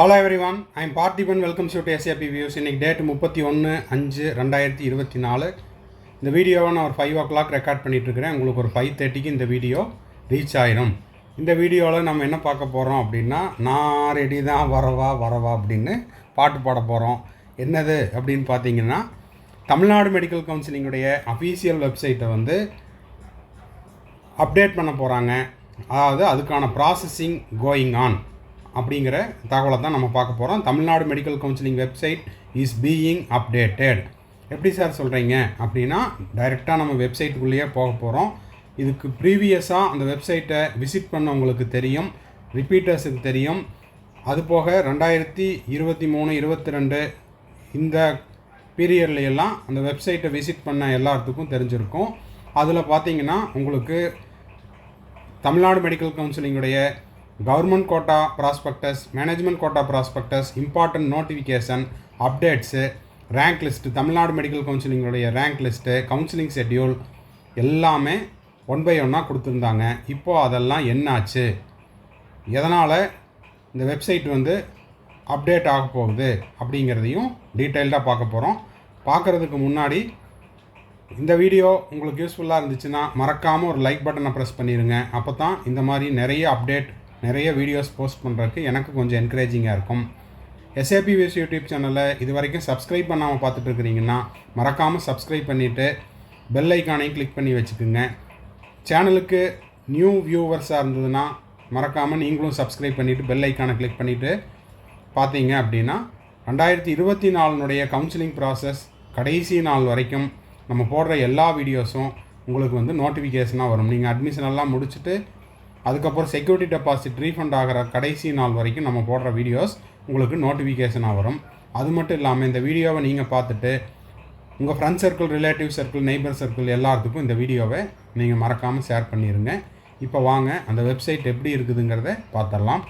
Hello everyone I'm Parthiban welcome to SAP views இன்னைக்கு date முப்பத்தி ஒன்று அஞ்சு ரெண்டாயிரத்தி இருபத்தி நாலு. இந்த வீடியோவை நான் ஒரு ஃபைவ் ஓ கிளாக் ரெக்கார்ட் பண்ணிகிட்ருக்கிறேன் உங்களுக்கு ஒரு ஃபைவ் தேர்ட்டிக்கு இந்த வீடியோ ரீச் ஆயிரும். இந்த வீடியோவில் நம்ம என்ன பார்க்க போகிறோம் அப்படின்னா நான் ரெடி தான் வரவா வரவா அப்படின்னு பாட்டு பாட போகிறோம் என்னது அப்படின்னு பார்த்தீங்கன்னா தமிழ்நாடு மெடிக்கல் கவுன்சிலிங்குடைய அஃபீஷியல் வெப்சைட்டை வந்து அப்டேட் பண்ண போகிறாங்க அதாவது அதுக்கான ப்ராசஸிங் கோயிங் ஆன் அப்படிங்கிற தகவலை தான் நம்ம பார்க்க போகிறோம் Tamil Nadu medical counselling website is being updated எப்படி சார் சொல்கிறீங்க அப்படின்னா டைரெக்டாக நம்ம வெப்சைட்டுக்குள்ளேயே போக போகிறோம் இதுக்கு ப்ரீவியஸாக அந்த வெப்சைட்டை விசிட் பண்ணவங்களுக்கு தெரியும். ரிப்பீட்டர்ஸுக்கு தெரியும். அதுபோக ரெண்டாயிரத்தி இருபத்தி மூணு இருபத்தி ரெண்டு இந்த பீரியட்லையெல்லாம் அந்த வெப்சைட்டை விசிட் பண்ண எல்லாத்துக்கும் தெரிஞ்சிருக்கும். அதில் பார்த்தீங்கன்னா உங்களுக்கு Tamil Nadu medical கவுன்சிலிங்குடைய government quota prospectus management quota prospectus important notification updates rank list Tamil Nadu medical கவுன்சிலிங்களுடைய rank list counselling schedule எல்லாமே ஒன் பை ஒன்னாக கொடுத்துருந்தாங்க. இப்போது அதெல்லாம் என்னாச்சு? எதனால் இந்த வெப்சைட் வந்து அப்டேட் ஆக போகுது அப்படிங்கிறதையும் டீட்டெயில்டாக பார்க்க போகிறோம் பார்க்குறதுக்கு முன்னாடி இந்த வீடியோ உங்களுக்கு யூஸ்ஃபுல்லாக இருந்துச்சுன்னா மறக்காமல் ஒரு லைக் பட்டனை ப்ரெஸ் பண்ணிடுங்க அப்போ தான் இந்த மாதிரி நிறைய அப்டேட் நிறைய வீடியோஸ் போஸ்ட் பண்ணுறதுக்கு எனக்கு கொஞ்சம் என்கரேஜிங்காக இருக்கும். எஸ்ஏபி விஸ் யூடியூப் சேனலை இது வரைக்கும் சப்ஸ்கிரைப் பண்ணாமல் பார்த்துட்டு இருக்கிறீங்கன்னா மறக்காமல் சப்ஸ்கிரைப் பண்ணிவிட்டு பெல் ஐக்கானையும் கிளிக் பண்ணி வச்சுக்கோங்க. சேனலுக்கு நியூ வியூவர்ஸாக இருந்ததுன்னா மறக்காமல் நீங்களும் சப்ஸ்கிரைப் பண்ணிவிட்டு பெல் ஐக்கானை கிளிக் பண்ணிவிட்டு பார்த்தீங்க அப்படின்னா ரெண்டாயிரத்தி இருபத்தி நாலுனுடைய கவுன்சிலிங் ப்ராசஸ் கடைசி நாள் வரைக்கும் நம்ம போடுற எல்லா வீடியோஸும் உங்களுக்கு வந்து நோட்டிஃபிகேஷனாக வரும். நீங்கள் அட்மிஷன் எல்லாம் முடிச்சுட்டு அதுக்கப்புறம் செக்யூரிட்டி டெபாசிட் ரீஃபண்ட் ஆகிற கடைசி நாள் வரைக்கும் நம்ம போடுற வீடியோஸ் உங்களுக்கு நோட்டிஃபிகேஷனாக வரும். அது மட்டும் இல்லாமல் இந்த வீடியோவை நீங்கள் பார்த்துட்டு உங்கள் friend circle relative circle neighbour circle எல்லாத்துக்கும் இந்த வீடியோவை நீங்கள் மறக்காமல் ஷேர் பண்ணிடுங்க இப்போ வாங்க அந்த வெப்சைட் எப்படி இருக்குதுங்கிறத பார்த்துடலாம்.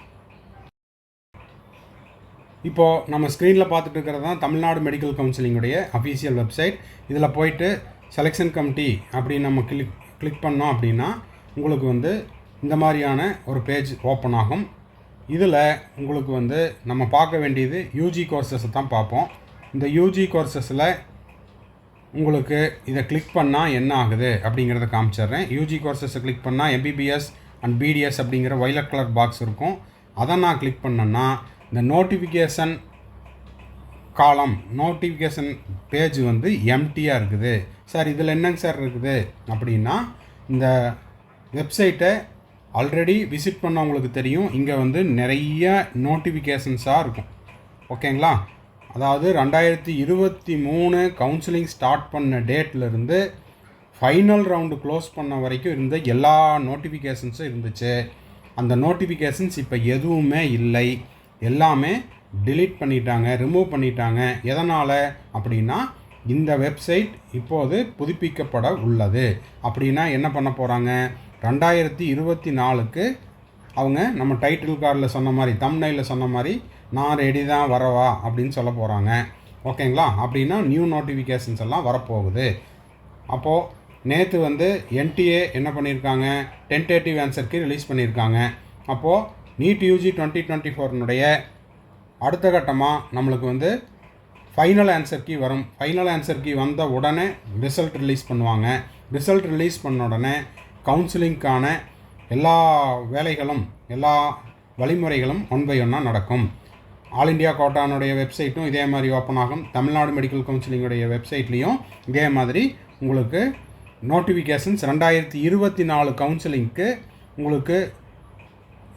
இப்போது நம்ம ஸ்க்ரீனில் பார்த்துட்டு இருக்கிறது தான் தமிழ்நாடு மெடிக்கல் கவுன்சிலிங்குடைய அஃபீஷியல் வெப்சைட் இதில் போயிட்டு செலெக்ஷன் கமிட்டி அப்படின்னு நம்ம கிளிக் கிளிக் பண்ணோம் அப்படின்னா உங்களுக்கு வந்து இந்த மாதிரியான ஒரு பேஜ் ஓப்பன் ஆகும். இதில் உங்களுக்கு வந்து நம்ம பார்க்க வேண்டியது யூஜி கோர்சஸை தான் பார்ப்போம். இந்த யூஜி கோர்சஸில் உங்களுக்கு இதை கிளிக் பண்ணால் என்ன ஆகுது அப்படிங்கிறத காமிச்சிடுறேன். யூஜி கோர்சஸை கிளிக் பண்ணால் எம்பிபிஎஸ் அண்ட் பிடிஎஸ் அப்படிங்கிற வைலட் கலர் பாக்ஸ் இருக்கும். அதை நான் கிளிக் பண்ணேன்னா இந்த நோட்டிஃபிகேஷன் காலம் நோட்டிஃபிகேஷன் பேஜ் வந்து எம்டியாக இருக்குது. சார் இதில் என்னங்க சார் இருக்குது அப்படின்னா இந்த வெப்சைட்டை ஆல்ரெடி விசிட் பண்ணவங்களுக்கு தெரியும். இங்கே வந்து நிறைய நோட்டிஃபிகேஷன்ஸாக இருக்கும். ஓகேங்களா அதாவது ரெண்டாயிரத்தி இருபத்தி மூணு கவுன்சிலிங் ஸ்டார்ட் பண்ண டேட்லேருந்து ஃபைனல் ரவுண்டு க்ளோஸ் பண்ண வரைக்கும் இருந்த எல்லா நோட்டிஃபிகேஷன்ஸும் இருந்துச்சு. அந்த நோட்டிஃபிகேஷன்ஸ் இப்போ எதுவுமே இல்லை. எல்லாமே டிலீட் பண்ணிட்டாங்க ரிமூவ் பண்ணிட்டாங்க. எதனால்? அப்படின்னா இந்த வெப்சைட் இப்போது புதுப்பிக்கப்பட உள்ளது. அப்படின்னா என்ன பண்ண போகிறாங்க ரெண்டாயிரத்தி இருபத்தி நாலுக்கு அவங்க நம்ம டைட்டில் கார்டில் சொன்ன மாதிரி தம்னையில் சொன்ன மாதிரி நான் ரெடி தான் வரவா அப்படின்னு சொல்ல போகிறாங்க ஓகேங்களா? அப்படின்னா நியூ நோட்டிஃபிகேஷன்ஸ் எல்லாம் வரப்போகுது. அப்போது நேற்று வந்து என்டிஏ என்ன பண்ணியிருக்காங்க டென்டேட்டிவ் ஆன்சருக்கு ரிலீஸ் பண்ணியிருக்காங்க அப்போது நீட் யூஜி டுவெண்ட்டி டுவெண்ட்டி ஃபோர்னுடைய அடுத்த கட்டமாக நம்மளுக்கு வந்து ஃபைனல் ஆன்சர் கீ வரும். ஃபைனல் ஆன்சர் கீ வந்த உடனே ரிசல்ட் ரிலீஸ் பண்ணுவாங்க. ரிசல்ட் ரிலீஸ் பண்ண உடனே கவுன்சிலிங்க்கான எல்லா வேலைகளும் எல்லா வழிமுறைகளும் ஒன் பை ஒன்னாக நடக்கும். ஆல் இண்டியா கோட்டானுடைய வெப்சைட்டும் இதே மாதிரி ஓப்பன் ஆகும். தமிழ்நாடு மெடிக்கல் கவுன்சிலிங்குடைய வெப்சைட்லேயும் இதே மாதிரி உங்களுக்கு நோட்டிஃபிகேஷன்ஸ் ரெண்டாயிரத்தி இருபத்தி நாலு கவுன்சிலிங்க்கு உங்களுக்கு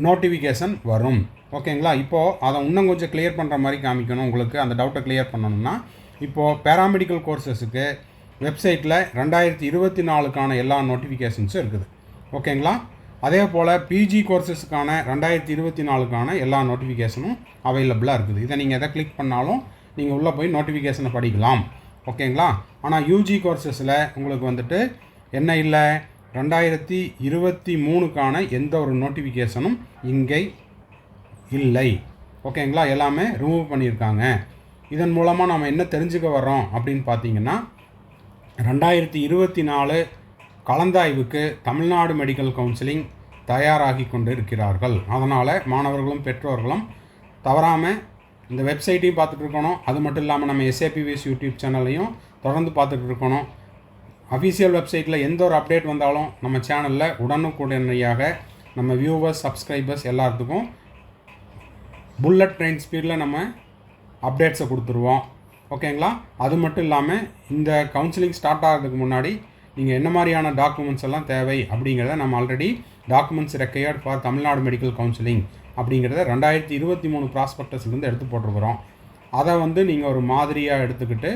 நோட்டிஃபிகேஷன் வரும். ஓகேங்களா இப்போது அதை இன்னும் கொஞ்சம் கிளியர் பண்ணுற மாதிரி காமிக்கணும். உங்களுக்கு அந்த டவுட்டை கிளியர் பண்ணணும்னா இப்போது பேராமெடிக்கல் கோர்சஸுக்கு வெப்சைட்டில் ரெண்டாயிரத்தி இருபத்தி நாலுக்கான எல்லா நோட்டிஃபிகேஷன்ஸும் இருக்குது. ஓகேங்களா? அதே போல் பிஜி கோர்சஸுக்கான ரெண்டாயிரத்தி இருபத்தி நாலுக்கான எல்லா நோட்டிஃபிகேஷனும் அவைலபிளாக இருக்குது. இதை நீங்கள் எதை கிளிக் பண்ணாலும் நீங்கள் உள்ளே போய் நோட்டிஃபிகேஷனை படிக்கலாம். ஓகேங்களா? ஆனால் யூஜி கோர்சஸில் உங்களுக்கு வந்துட்டு என்ன இல்லை? ரெண்டாயிரத்தி இருபத்தி மூணுக்கான எந்த ஒரு நோட்டிஃபிகேஷனும் இங்கே இல்லை. ஓகேங்களா? எல்லாமே ரிமூவ் பண்ணியிருக்காங்க. இதன் மூலமாக நம்ம என்ன தெரிஞ்சுக்க வர்றோம் அப்படின்னு பார்த்தீங்கன்னா ரெண்டாயிரத்தி இருபத்தி நாலு கலந்தாய்வுக்கு தமிழ்நாடு மெடிக்கல் கவுன்சிலிங் தயாராகி கொண்டு இருக்கிறார்கள் அதனால் மாணவர்களும் பெற்றோர்களும் தவறாமல் இந்த வெப்சைட்டையும் பார்த்துட்டு இருக்கணும். அது மட்டும் இல்லாமல் நம்ம எஸ்ஏபிவிஎஸ் யூடியூப் சேனலையும் தொடர்ந்து பார்த்துட்டு இருக்கணும். அஃபீஷியல் வெப்சைட்டில் எந்த ஒரு அப்டேட் வந்தாலும் நம்ம சேனலில் உடனுக்குடனடியாக நம்ம வியூவர்ஸ் சப்ஸ்கிரைபர்ஸ் எல்லாத்துக்கும் புல்லட் ட்ரெயின் ஸ்பீடில் நம்ம அப்டேட்ஸை கொடுத்துருவோம். ஓகேங்களா? அது மட்டும் இல்லாமல் இந்த கவுன்சிலிங் ஸ்டார்ட் ஆகிறதுக்கு முன்னாடி நீங்கள் என்ன மாதிரியான டாக்குமெண்ட்ஸ் எல்லாம் தேவை அப்படிங்கிறத நம்ம already documents required for Tamil Nadu medical counselling அப்படிங்கிறத ரெண்டாயிரத்தி இருபத்தி மூணு ப்ராஸ்பெக்டஸ்லேருந்து எடுத்து போட்டிருக்கிறோம். அதை வந்து நீங்கள் ஒரு மாதிரியாக எடுத்துக்கிட்டு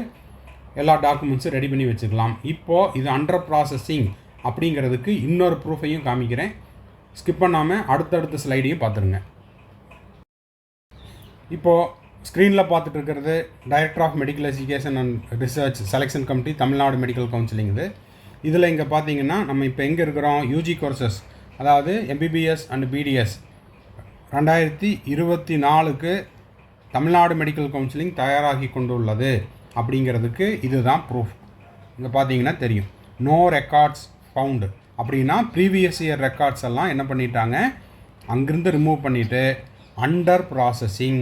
எல்லா டாக்குமெண்ட்ஸும் ரெடி பண்ணி வச்சுக்கலாம். இப்போது இது அண்டர் ப்ராசஸிங் அப்படிங்கிறதுக்கு இன்னொரு ப்ரூஃபையும் காமிக்கிறேன். ஸ்கிப் பண்ணாமல் அடுத்தடுத்த ஸ்லைடையும் பார்த்துருங்க. இப்போது ஸ்க்ரீனில் பார்த்துட்டு இருக்கிறது director of medical education and research selection committee Tamil Nadu medical counselling இது. இதில் இங்கே பார்த்தீங்கன்னா நம்ம இப்போ எங்கே இருக்கிறோம்? யூஜி கோர்சஸ் அதாவது எம்பிபிஎஸ் அண்ட் பிடிஎஸ் ரெண்டாயிரத்தி இருபத்தி நாலுக்கு தமிழ்நாடு மெடிக்கல் கவுன்சிலிங் தயாராகி கொண்டுள்ளது அப்படிங்கிறதுக்கு இதுதான் ப்ரூஃப் இங்கே பார்த்தீங்கன்னா தெரியும். நோ ரெக்கார்ட்ஸ் ஃபவுண்டு அப்படின்னா ப்ரீவியஸ் இயர் ரெக்கார்ட்ஸ் எல்லாம் என்ன பண்ணிட்டாங்க? அங்கேருந்து ரிமூவ் பண்ணிவிட்டு அண்டர் ப்ராசஸிங்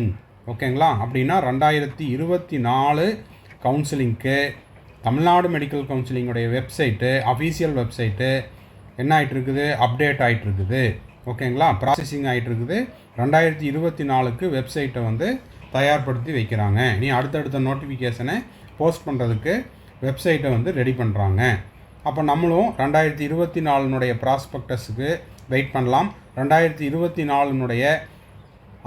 ஓகேங்களா? அப்படின்னா ரெண்டாயிரத்தி இருபத்தி நாலு கவுன்சிலிங்க்கு தமிழ்நாடு மெடிக்கல் கவுன்சிலிங்குடைய வெப்சைட்டு அஃபீஷியல் வெப்சைட்டு என்ன ஆகிட்டு இருக்குது அப்டேட் ஆகிட்டு இருக்குது ஓகேங்களா? ப்ராசஸிங் ஆகிட்டு இருக்குது ரெண்டாயிரத்தி இருபத்தி நாலுக்கு வெப்சைட்டை வந்து தயார்படுத்தி வைக்கிறாங்க. நீ அடுத்தடுத்த நோட்டிஃபிகேஷனை போஸ்ட் பண்ணுறதுக்கு வெப்சைட்டை வந்து ரெடி பண்ணுறாங்க அப்போ நம்மளும் ரெண்டாயிரத்தி இருபத்தி நாலுனுடைய ப்ராஸ்பெக்டஸுக்கு வெயிட் பண்ணலாம். ரெண்டாயிரத்தி இருபத்தி நாலுனுடைய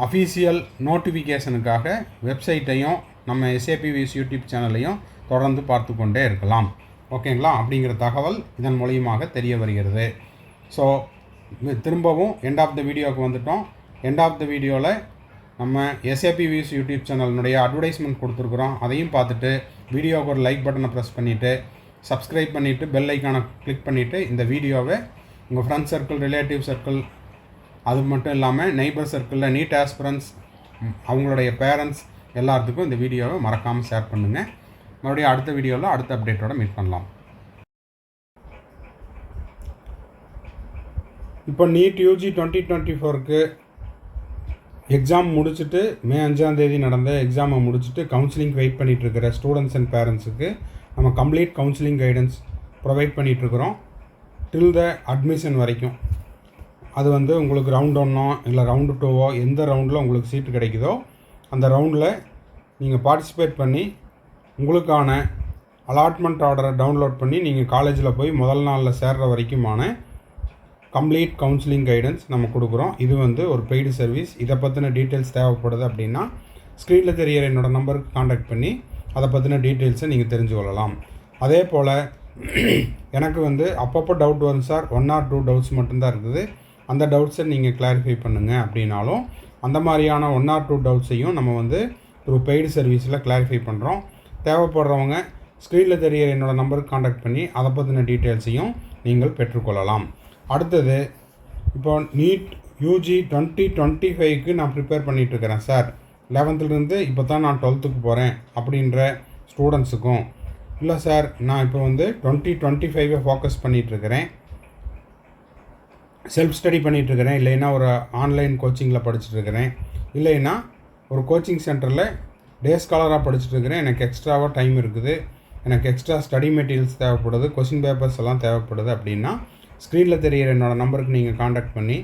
அஃபீஷியல் நோட்டிஃபிகேஷனுக்காக வெப்சைட்டையும் நம்ம எஸ்ஏபிவிஎஸ் யூடியூப் சேனலையும் தொடர்ந்து பார்த்து கொண்டே இருக்கலாம். ஓகேங்களா அப்படிங்கிற தகவல் இதன் மூலியமாக தெரிய வருகிறது. ஸோ திரும்பவும் எண்ட் ஆஃப் த வீடியோவுக்கு வந்துட்டோம். எண்ட் ஆஃப் த வீடியோவில் நம்ம எஸ்ஏபிவிஎஸ் யூடியூப் சேனலினுடைய அட்வர்டைஸ்மெண்ட் கொடுத்துருக்குறோம். அதையும் பார்த்துட்டு வீடியோவுக்கு ஒரு லைக் பட்டனை ப்ரெஸ் பண்ணிவிட்டு சப்ஸ்கிரைப் பண்ணிவிட்டு பெல் ஐக்கானை கிளிக் பண்ணிவிட்டு இந்த வீடியோவை உங்கள் ஃப்ரெண்ட்ஸ் சர்க்கிள் ரிலேட்டிவ் சர்க்கிள் அது மட்டும் இல்லாமல் நெய்பர் சர்க்கிளில் நீட் ஆஸ்பிரன்ஸ் அவங்களுடைய பேரண்ட்ஸ் எல்லாத்துக்கும் இந்த வீடியோவை மறக்காமல் ஷேர் பண்ணுங்கள் மறுபடியும் அடுத்த வீடியோவில் அடுத்த அப்டேட்டோட மீட் பண்ணலாம். இப்போ நீட் யூஜி டுவெண்ட்டி டுவெண்ட்டி ஃபோருக்கு எக்ஸாம் முடிச்சுட்டு மே அஞ்சாம் தேதி நடந்த எக்ஸாமை முடிச்சுட்டு கவுன்சிலிங் வெயிட் பண்ணிகிட்ருக்கிற ஸ்டூடெண்ட்ஸ் அண்ட் பேரண்ட்ஸுக்கு நம்ம கம்ப்ளீட் கவுன்சிலிங் கைடன்ஸ் ப்ரொவைட் பண்ணிகிட்ருக்குறோம் டில் த அட்மிஷன் வரைக்கும். அது வந்து உங்களுக்கு ரவுண்ட் ஒன்னோ இல்லை ரவுண்டு டூவோ எந்த ரவுண்டில் உங்களுக்கு சீட்டு கிடைக்குதோ அந்த ரவுண்டில் நீங்கள் பார்ட்டிசிபேட் பண்ணி உங்களுக்கான அலாட்மெண்ட் ஆர்டரை டவுன்லோட் பண்ணி நீங்கள் காலேஜில் போய் முதல் நாளில் சேர்கிற வரைக்குமான கம்ப்ளீட் கவுன்சிலிங் கைடன்ஸ் நம்ம கொடுக்குறோம். இது வந்து ஒரு பெய்டு சர்வீஸ் இதை பற்றின டீட்டெயில்ஸ் தேவைப்படுது அப்படின்னா ஸ்க்ரீனில் தெரியிற என்னோடய நம்பருக்கு காண்டாக்ட் பண்ணி அதை பற்றின டீட்டெயில்ஸை நீங்கள் தெரிஞ்சு கொள்ளலாம். அதே போல் எனக்கு வந்து அப்பப்போ டவுட் வரும் sir one or two doubts மட்டும்தான் இருக்குது. அந்த டவுட்ஸை நீங்கள் கிளாரிஃபை பண்ணுங்கள் அப்படின்னாலும் அந்த மாதிரியான ஒன் ஆர் டூ டவுட்ஸையும் நம்ம வந்து த்ரூ பெய்டு சர்வீஸில் கிளாரிஃபை பண்ணுறோம் தேவைப்படுறவங்க ஸ்க்ரீனில் தெரியிற என்னோடய நம்பருக்கு காண்டாக்ட் பண்ணி அதை பற்றின டீட்டெயில்ஸையும் நீங்கள் பெற்றுக்கொள்ளலாம். அடுத்தது இப்போ நீட் யூஜி டுவெண்ட்டி டுவெண்ட்டி ஃபைவ்க்கு நான் ப்ரிப்பேர் பண்ணிகிட்ருக்கிறேன் சார் லெவன்த்துலேருந்து இப்போ தான் நான் டுவெல்த்துக்கு போகிறேன் அப்படின்ற ஸ்டூடெண்ட்ஸுக்கும் இல்லை சார் நான் இப்போ வந்து டுவெண்ட்டி டுவெண்ட்டி ஃபைவை ஃபோக்கஸ் பண்ணிகிட்ருக்கிறேன் செல்ஃப் ஸ்டடி பண்ணிகிட்ருக்கிறேன் இல்லைன்னா ஒரு ஆன்லைன் கோச்சிங்கில் படிச்சுட்ருக்கிறேன் இல்லைன்னா ஒரு கோச்சிங் சென்டரில் டே ஸ்காலராக படிச்சுட்ருக்கிறேன் எனக்கு எக்ஸ்ட்ராவாக டைம் இருக்குது. எனக்கு எக்ஸ்ட்ரா ஸ்டடி மெட்டீரியல்ஸ் தேவைப்படுது. கொஷின் பேப்பர்ஸ் எல்லாம் தேவைப்படுது அப்படின்னா ஸ்க்ரீனில் தெரிகிற என்னோடய நம்பருக்கு நீங்கள் காண்டாக்ட் பண்ணி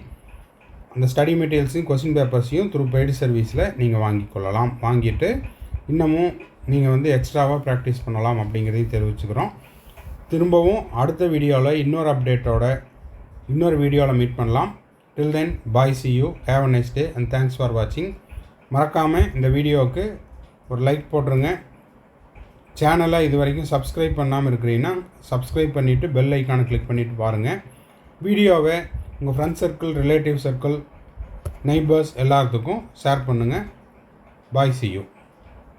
அந்த ஸ்டடி மெட்டீரியல்ஸையும் கொஷின் பேப்பர்ஸையும் த்ரூ பெய்டு சர்வீஸில் நீங்கள் வாங்கிக்கொள்ளலாம் வாங்கிட்டு இன்னமும் நீங்கள் வந்து எக்ஸ்ட்ராவாக ப்ராக்டிஸ் பண்ணலாம் அப்படிங்கிறதையும் தெரிவிச்சுக்கிறோம். திரும்பவும் அடுத்த வீடியோவில் இன்னொரு அப்டேட்டோட இன்னொரு வீடியோவில் மீட் பண்ணலாம். Till then bye see you have a next day and thanks for வாட்சிங் மறக்காமல் இந்த வீடியோவுக்கு ஒரு லைக் போட்டுருங்க. சேனலை இது வரைக்கும் சப்ஸ்கிரைப் பண்ணாமல் இருக்கிறீங்கன்னா சப்ஸ்கிரைப் பண்ணிவிட்டு பெல் ஐக்கானை கிளிக் பண்ணிவிட்டு பாருங்கள் வீடியோவை உங்கள் friends circle relative circle neighbours எல்லாத்துக்கும் ஷேர் பண்ணுங்கள் பாய் சி யூ